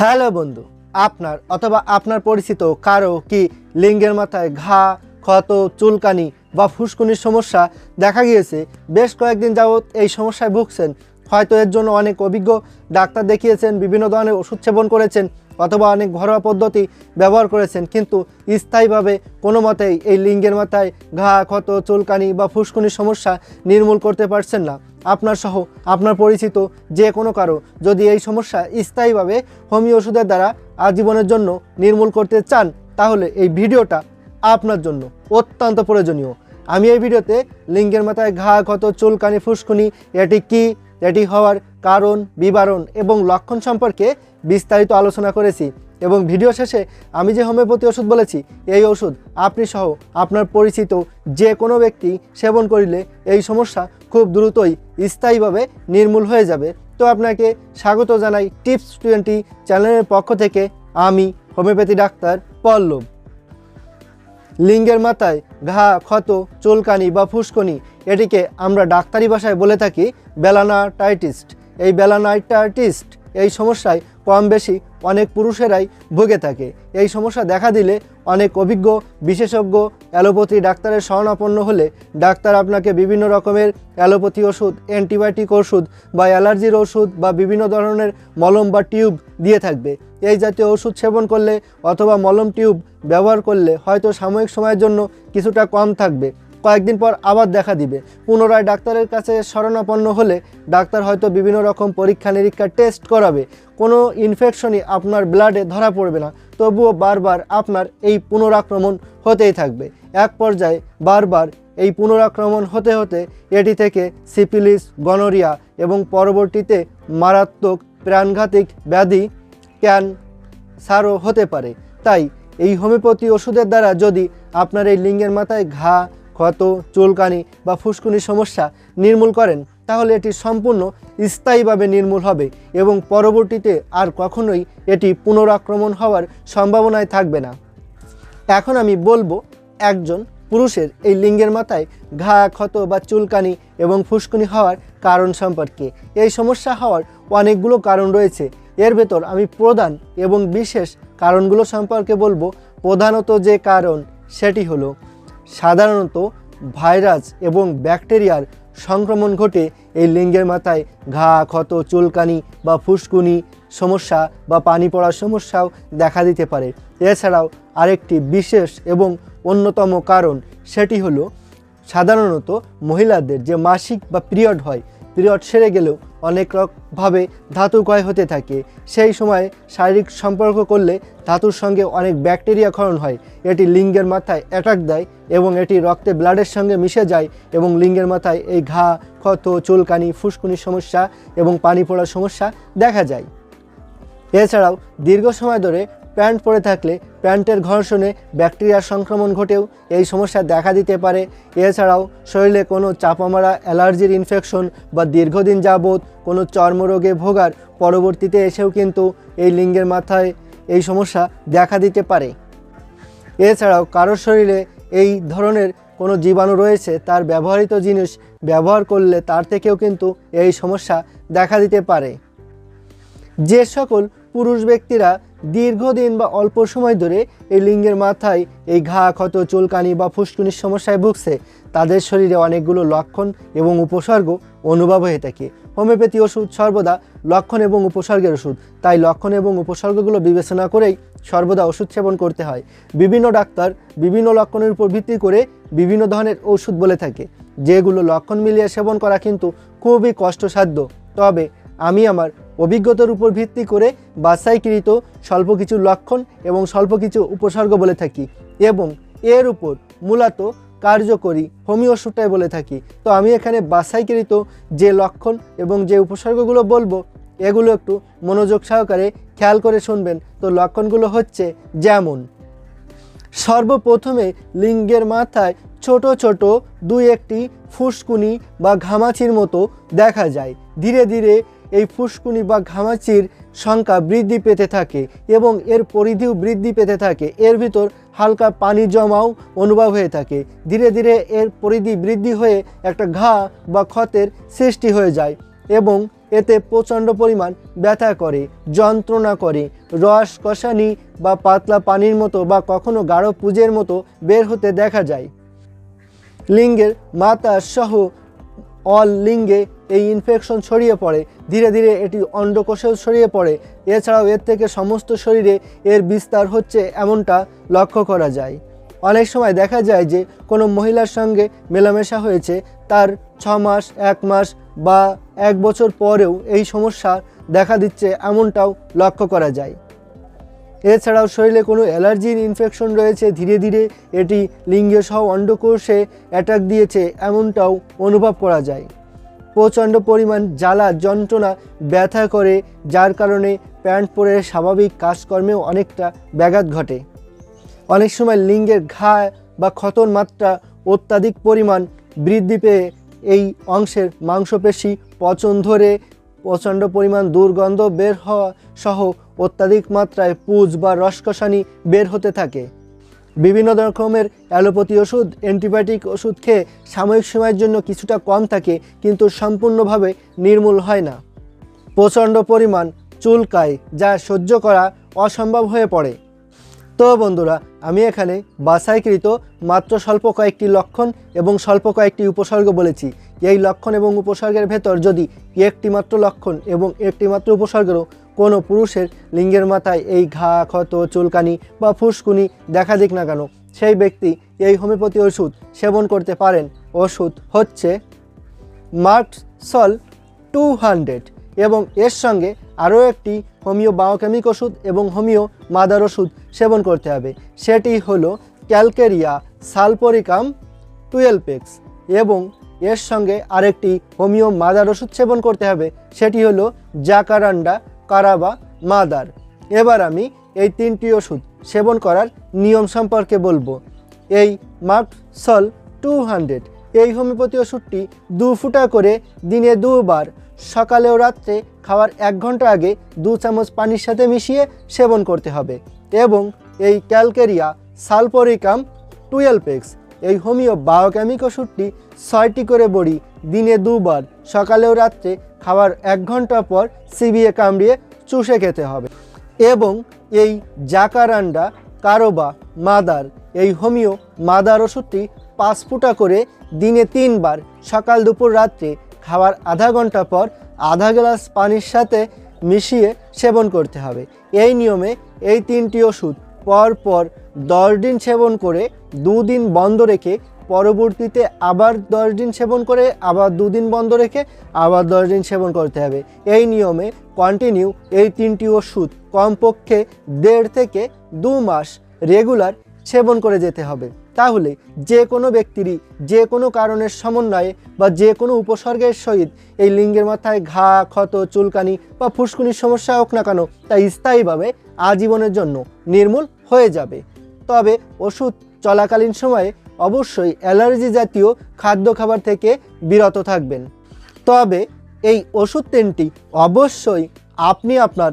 Hello বন্ধু, আপনার অথবা আপনার পরিচিত কারও কি লিঙ্গের মাথায় ঘা, ক্ষত, চুলকানি বা ফুসকুনির সমস্যা দেখা গিয়েছে? বেশ কয়েকদিন যাবৎ এই সমস্যায় ভুগছেন। হয়তো এর জন্য অনেক অভিজ্ঞ ডাক্তার দেখিয়েছেন, বিভিন্ন ধরনের ওষুধ সেবন করেছেন। অথবা অনেক ঘরোয়া পদ্ধতি ব্যবহার করেছেন, কিন্তু স্থায়ীভাবে কোনো মতেই এই লিঙ্গের মাথায় ঘা, ক্ষত, চুলকানি বা ফুসকুনির সমস্যা নির্মূল করতে পারছেন না। আপনার সহ আপনার পরিচিত যে কোনো কারও যদি এই সমস্যা স্থায়ীভাবে হোমিও ওষুধের দ্বারা আজীবনের জন্য নির্মূল করতে চান, তাহলে এই ভিডিওটা আপনার জন্য অত্যন্ত প্রয়োজনীয়। আমি এই ভিডিওতে লিঙ্গের মাথায় ঘা, ক্ষত, চুলকানি, ফুসকুনি, এটি কি এটি হওয়ার কারণ, বিবরণ এবং লক্ষণ সম্পর্কে বিস্তারিত আলোচনা করেছি এবং ভিডিও শেষে আমি যে হোমিওপ্যাথি ওষুধ বলেছি, এই ওষুধ আপনি সহ আপনার পরিচিত যে কোনো ব্যক্তি সেবন করিলে এই সমস্যা খুব দ্রুতই স্থায়ীভাবে নির্মূল হয়ে যাবে। তো আপনাকে স্বাগত জানাই টিপস টোয়েন্টি চ্যানেলের পক্ষ থেকে আমি হোমিওপ্যাথি ডাক্তার পল্লব। লিঙ্গের মাথায় ঘা, ক্ষত, চুলকানি বা ফুসকনি এটিকে আমরা ডাক্তারি ভাষায় বলে থাকি বেলানাটাইটিস্ট এই বেলানাইটাইটিস্ট এই সমস্যায় কম বেশি অনেক পুরুষেরাই ভুগে থাকে। এই সমস্যা দেখা দিলে অনেক অভিজ্ঞ, বিশেষজ্ঞ, অ্যালোপ্যাথি ডাক্তারের শরণাপন্ন হলে ডাক্তার আপনাকে বিভিন্ন রকমের অ্যালোপ্যাথি ওষুধ, অ্যান্টিবায়োটিক ওষুধ বা অ্যালার্জির ওষুধ বা বিভিন্ন ধরনের মলম বা টিউব দিয়ে থাকবে। এই জাতীয় ওষুধ সেবন করলে অথবা মলম টিউব ব্যবহার করলে হয়তো সাময়িক সময়ের জন্য কিছুটা কম থাকবে। কয়েকদিন পর আবার দেখা দিবে। পুনরায় ডাক্তারের কাছে শরণাপন্ন হলে ডাক্তার হয়তো বিভিন্ন রকম পরীক্ষা নিরীক্ষা টেস্ট করাবে। কোনো ইনফেকশনই আপনার ব্লাডে ধরা পড়বে না। তবুও বারবার আপনার এই পুনরাক্রমণ হতেই থাকবে। এক পর্যায়ে বারবার এই পুনরাক্রমণ হতে হতে এটি থেকে সিপিলিস গনোরিয়া এবং পরবর্তীতে মারাত্মক প্রাণঘাতিক ব্যাধি, ক্যান সারও হতে পারে। তাই এই হোমিওপ্যাথি ওষুধের দ্বারা যদি আপনার এই লিঙ্গের মাথায় ঘা ক্ষত, চুলকানি বা ফুসকুনির সমস্যা নির্মূল করেন, তাহলে এটি সম্পূর্ণ স্থায়ীভাবে নির্মূল হবে এবং পরবর্তীতে আর কখনোই এটি পুনরাক্রমণ হওয়ার সম্ভাবনায় থাকবে না। এখন আমি বলব একজন পুরুষের এই লিঙ্গের মাথায় ঘা, ক্ষত বা চুলকানি এবং ফুসকুনি হওয়ার কারণ সম্পর্কে। এই সমস্যা হওয়ার অনেকগুলো কারণ রয়েছে। এর ভেতর আমি প্রধান এবং বিশেষ কারণগুলো সম্পর্কে বলব। প্রধানত যে কারণ, সেটি হলো সাধারণত ভাইরাস এবং ব্যাকটেরিয়ার সংক্রমণ ঘটে এই লিঙ্গের মাথায়। ঘা, ক্ষত, চুলকানি বা ফুসকুনি সমস্যা বা পানি পড়ার সমস্যাও দেখা দিতে পারে। এছাড়াও আরেকটি বিশেষ এবং অন্যতম কারণ সেটি হলো, সাধারণত মহিলাদের যে মাসিক বা পিরিয়ড হয়, পিরিয়ড সেরে গেলেও অনেক রকমভাবে ধাতু ক্ষয় হতে থাকে। সেই সময় শারীরিক সম্পর্ক করলে ধাতুর সঙ্গে অনেক ব্যাকটেরিয়া ক্ষরণ হয়। এটি লিঙ্গের মাথায় অ্যাটাক দেয় এবং এটি রক্তে ব্লাডের সঙ্গে মিশে যায় এবং লিঙ্গের মাথায় এই ঘা, ক্ষত, চুলকানি ফুসকুনির সমস্যা এবং পানি পড়ার সমস্যা দেখা যায়। এছাড়াও দীর্ঘ সময় ধরে প্যান্ট পরে থাকলে প্যান্টের ঘর্ষণে ব্যাকটেরিয়ার সংক্রমণ ঘটেও এই সমস্যা দেখা দিতে পারে। এছাড়াও শরীরে কোনো চাপামারা, অ্যালার্জির ইনফেকশন বা দীর্ঘদিন যাবৎ কোনো চর্মরোগে ভোগার পরবর্তীতে এসেও কিন্তু এই লিঙ্গের মাথায় এই সমস্যা দেখা দিতে পারে। এছাড়াও কারোর শরীরে এই ধরনের কোনো জীবাণু রয়েছে, তার ব্যবহৃত জিনিস ব্যবহার করলে তার থেকেও কিন্তু এই সমস্যা দেখা দিতে পারে। যে সকল পুরুষ ব্যক্তিরা দীর্ঘদিন বা অল্প সময় ধরে এই লিঙ্গের মাথায় এই ঘা, ক্ষত, চুলকানি বা ফুসকুনির সমস্যায় ভুগছে। তাদের শরীরে অনেকগুলো লক্ষণ এবং উপসর্গ অনুভব হয়ে থাকে। হোমিওপ্যাথি ওষুধ সর্বদা লক্ষণ এবং উপসর্গের ওষুধ। তাই লক্ষণ এবং উপসর্গগুলো বিবেচনা করেই সর্বদা ওষুধ সেবন করতে হয়। বিভিন্ন ডাক্তার বিভিন্ন লক্ষণের উপর ভিত্তি করে বিভিন্ন ধরনের ওষুধ বলে থাকে। যেগুলো লক্ষণ মিলিয়ে সেবন করা কিন্তু খুবই কষ্টসাধ্য। তবে আমি আমার অভিজ্ঞতার উপর ভিত্তি করে বাছাইকৃত স্বল্প কিছু লক্ষণ এবং স্বল্প কিছু উপসর্গ বলে থাকি এবং এর উপর মূলত কার্যকরী হোমিও ওষুধটাই বলে থাকি। তো আমি এখানে বাছাইকৃত যে লক্ষণ এবং যে উপসর্গগুলো বলব, এগুলো একটু মনোযোগ সহকারে খেয়াল করে শুনবেন। তো লক্ষণগুলো হচ্ছে যেমন, সর্বপ্রথমে লিঙ্গের মাথায় ছোট ছোট দুই একটি ফুসকুনি বা ঘামাচির মতো দেখা যায়। ধীরে ধীরে এই ফুসকুনি বা ঘামাচির সংখ্যা বৃদ্ধি পেতে থাকে এবং এর পরিধিও বৃদ্ধি পেতে থাকে। এর ভিতর হালকা পানি জমাও অনুভব হয়ে থাকে। ধীরে ধীরে এর পরিধি বৃদ্ধি হয়ে একটা ঘা বা ক্ষতের সৃষ্টি হয়ে যায় এবং এতে প্রচণ্ড পরিমাণ ব্যথা করে, যন্ত্রণা করে, রস, কষানি বা পাতলা পানির মতো বা কখনো গাঢ় পুজের মতো বের হতে দেখা যায়। লিঙ্গের মাতা সহ অল লিঙ্গে এই ইনফেকশন ছড়িয়ে পড়ে। ধীরে ধীরে এটি অন্ডকোষেও ছড়িয়ে পড়ে। এছাড়াও এর থেকে সমস্ত শরীরে এর বিস্তার হচ্ছে এমনটা লক্ষ্য করা যায়। অনেক সময় দেখা যায় যে কোনো মহিলার সঙ্গে মেলামেশা হয়েছে, তার ছ মাস, এক মাস বা এক বছর পরেও এই সমস্যা দেখা দিচ্ছে এমনটাও লক্ষ্য করা যায়। এছাড়াও শরীরে কোনো অ্যালার্জির ইনফেকশন রয়েছে, ধীরে ধীরে এটি লিঙ্গে সহ অন্ডকোষে অ্যাটাক দিয়েছে এমনটাও অনুভব করা যায়। প্রচণ্ড পরিমাণ জ্বালা, যন্ত্রণা, ব্যথা করে, যার কারণে প্যান্ট পরে স্বাভাবিক কাজকর্মেও অনেকটা ব্যাঘাত ঘটে। অনেক সময় লিঙ্গের ঘা বা ক্ষতর মাত্রা অত্যাধিক পরিমাণ বৃদ্ধি পেয়ে এই অংশের মাংসপেশি, পচন ধরে, প্রচণ্ড পরিমাণ দুর্গন্ধ বের হওয়া সহ অত্যাধিক মাত্রায় পুজ বা রসকষানি বের হতে থাকে। বিভিন্ন রকমের অ্যালোপ্যাথি ওষুধ, অ্যান্টিবায়োটিক ওষুধ খেয়ে সাময়িক সময়ের জন্য কিছুটা কম থাকে, কিন্তু সম্পূর্ণভাবে নির্মূল হয় না। প্রচণ্ড পরিমাণ চুলকায় যা সহ্য করা অসম্ভব হয়ে পড়ে। তো বন্ধুরা, আমি এখানে বাছাইকৃত মাত্র স্বল্প কয়েকটি লক্ষণ এবং স্বল্প কয়েকটি উপসর্গ বলেছি। এই লক্ষণ এবং উপসর্গের ভেতর যদি একটি মাত্র লক্ষণ এবং একটি মাত্র উপসর্গেরও কোনো পুরুষের লিঙ্গের মাথায় এই ঘা, ক্ষত, চুলকানি বা ফুসকুনি দেখা দিক না কেন, সেই ব্যক্তি এই হোমিওপ্যাথি ওষুধ সেবন করতে পারেন। ওষুধ হচ্ছে মার্কসল টু হান্ড্রেড এবং এর সঙ্গে আরও একটি হোমিও বায়োকেমিক ওষুধ এবং হোমিও মাদার ওষুধ সেবন করতে হবে। সেটি হলো ক্যালকেরিয়া সালপোরিকাম টুয়েলপেক্স এবং এর সঙ্গে আরেকটি হোমিও মাদার ওষুধ সেবন করতে হবে। সেটি হলো জাকারান্ডা কারাবা মাদার। এবার আমি এই তিনটি ওষুধ সেবন করার নিয়ম সম্পর্কে বলব। এই মার্ক সল টু হান্ড্রেড। এই হোমিওপ্যাথি ওষুধটি দু ফুটা করে দিনে দুবার, সকালে ও রাত্রে খাওয়ার এক ঘণ্টা আগে দু চামচ পানির সাথে মিশিয়ে সেবন করতে হবে এবং এই ক্যালকেরিয়া সালপোরিকাম টুয়েলপেক্স এই হোমিও বায়োকেমিক ওষুধটি ছয়টি করে বড়ি দিনে দুবার, সকালে ও রাত্রে খাওয়ার এক ঘণ্টা পর চিবিয়ে কামড়িয়ে চুষে খেতে হবে। এবং এই জাকারান্ডা, কারোবা, মাদার, এই হোমিও মাদার ওষুধটি পাঁচ ফুটা করে দিনে তিনবার সকাল দুপুর রাত্রে খাওয়ার আধা ঘণ্টা পর আধা গ্লাস পানির সাথে মিশিয়ে সেবন করতে হবে। এই নিয়মে এই তিনটি ওষুধ পর পর দশ দিন সেবন করে দুদিন বন্ধ রেখে পরবর্তীতে আবার দশ দিন সেবন করে, আবার দুদিন বন্ধ রেখে আবার দশ দিন সেবন করতে হবে। এই নিয়মে কন্টিনিউ এই তিনটি ওষুধ কমপক্ষে দেড় থেকে দু মাস রেগুলার সেবন করে যেতে হবে। তাহলে যে কোনো ব্যক্তিরই, যে কোনো কারণের সমন্বয়ে বা যে কোনো উপসর্গের সহিত এই লিঙ্গের মাথায় ঘা, ক্ষত, চুলকানি বা ফুসকুনির সমস্যা হোক না কেন, তা স্থায়ীভাবে আজীবনের জন্য নির্মূল হয়ে যাবে। তবে ওষুধ চলাকালীন সময়ে অবশ্যই অ্যালার্জি জাতীয় খাদ্য খাবার থেকে বিরত থাকবেন। তবে এই ওষুধ তিনটি অবশ্যই আপনি আপনার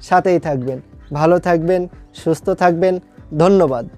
সাথেই থাকবেন। ভালো থাকবেন সুস্থ থাকবেন। ধন্যবাদ।